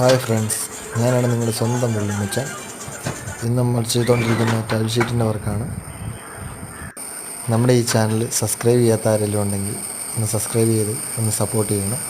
Hi friends ഞാനാണ് നിങ്ങളുടെ സ്വന്തം വെള്ളിമച്ചൻ ഇന്ന് നമ്മൾ ചെയ്തുകൊണ്ടിരിക്കുന്ന ടൈൽ വർക്കാണ് നമ്മുടെ ഈ ചാനൽ സബ്സ്ക്രൈബ് ചെയ്യാത്ത ആരെല്ലാം ഉണ്ടെങ്കിൽ ഒന്ന് സബ്സ്ക്രൈബ് ചെയ്ത് ഒന്ന് സപ്പോർട്ട് ചെയ്യണം.